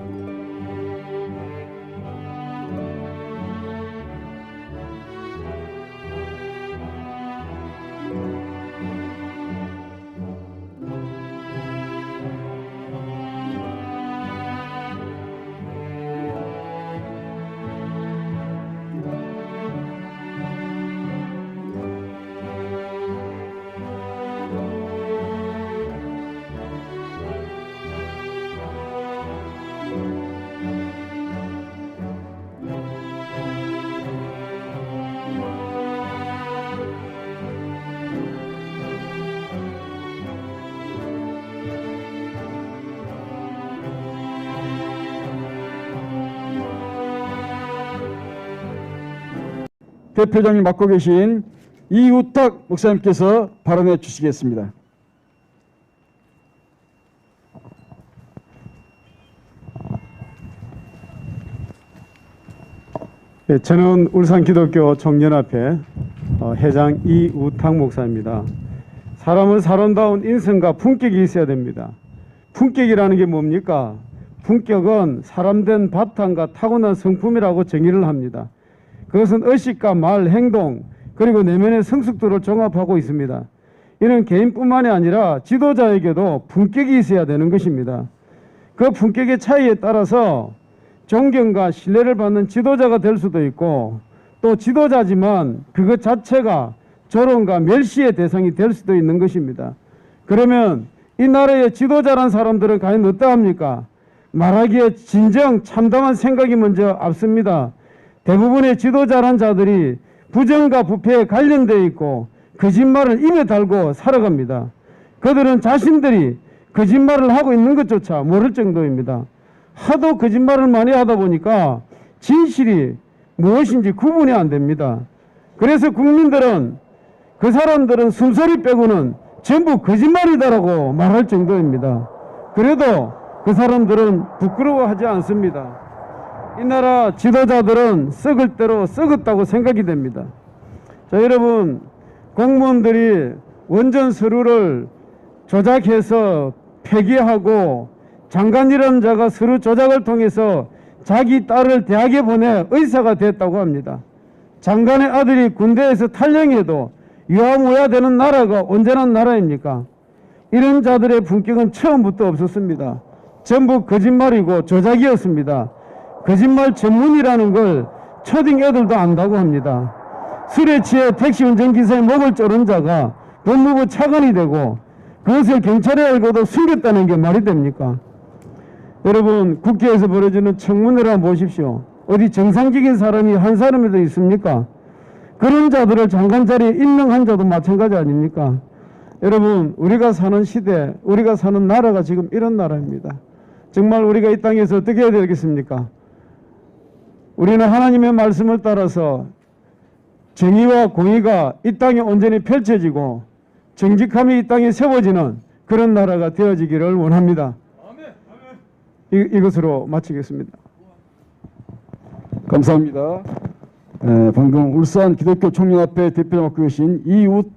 Bye. 대표장을 맡고 계신 이우탁 목사님께서 발언해 주시겠습니다. 예, 저는 울산 기독교 청년합회 어, 회장 이우탁 목사입니다. 사람은 사람다운 인성과 품격이 있어야 됩니다. 품격이라는 게 뭡니까? 품격은 사람된 바탕과 타고난 성품이라고 정의를 합니다. 그것은 의식과 말, 행동, 그리고 내면의 성숙도를 종합하고 있습니다. 이는 개인뿐만이 아니라 지도자에게도 품격이 있어야 되는 것입니다. 그 품격의 차이에 따라서 존경과 신뢰를 받는 지도자가 될 수도 있고 또 지도자지만 그것 자체가 조롱과 멸시의 대상이 될 수도 있는 것입니다. 그러면 이 나라의 지도자란 사람들은 과연 어떠합니까? 말하기에 진정 참담한 생각이 먼저 앞섭니다. 대부분의 지도자란 자들이 부정과 부패에 관련되어 있고 거짓말을 입에 달고 살아갑니다. 그들은 자신들이 거짓말을 하고 있는 것조차 모를 정도입니다. 하도 거짓말을 많이 하다 보니까 진실이 무엇인지 구분이 안 됩니다. 그래서 국민들은 그 사람들은 숨소리 빼고는 전부 거짓말이다라고 말할 정도입니다. 그래도 그 사람들은 부끄러워하지 않습니다. 이 나라 지도자들은 썩을 대로 썩었다고 생각이 됩니다. 자, 여러분, 공무원들이 원전 서류를 조작해서 폐기하고 장관이라는 자가 서류 조작을 통해서 자기 딸을 대학에 보내 의사가 됐다고 합니다. 장관의 아들이 군대에서 탈영해도 유아무야 되는 나라가 온전한 나라입니까? 이런 자들의 품격은 처음부터 없었습니다. 전부 거짓말이고 조작이었습니다. 거짓말 전문이라는 걸 초딩 애들도 안다고 합니다. 술에 취해 택시 운전기사의 목을 조른 자가 법무부 차관이 되고 그것을 경찰에 알고도 숨겼다는 게 말이 됩니까? 여러분 국회에서 벌어지는 청문회를 한번 보십시오. 어디 정상적인 사람이 한 사람이도 있습니까? 그런 자들을 장관 자리에 임명한 자도 마찬가지 아닙니까? 여러분 우리가 사는 시대, 우리가 사는 나라가 지금 이런 나라입니다. 정말 우리가 이 땅에서 어떻게 해야 되겠습니까? 우리는 하나님의 말씀을 따라서 정의와 공의가 이 땅에 온전히 펼쳐지고 정직함이 이 땅에 세워지는 그런 나라가 되어지기를 원합니다. 이, 이것으로 마치겠습니다. 감사합니다. 에, 방금 울산 기독교 청년합회 대표를 맡고 계신 이우탁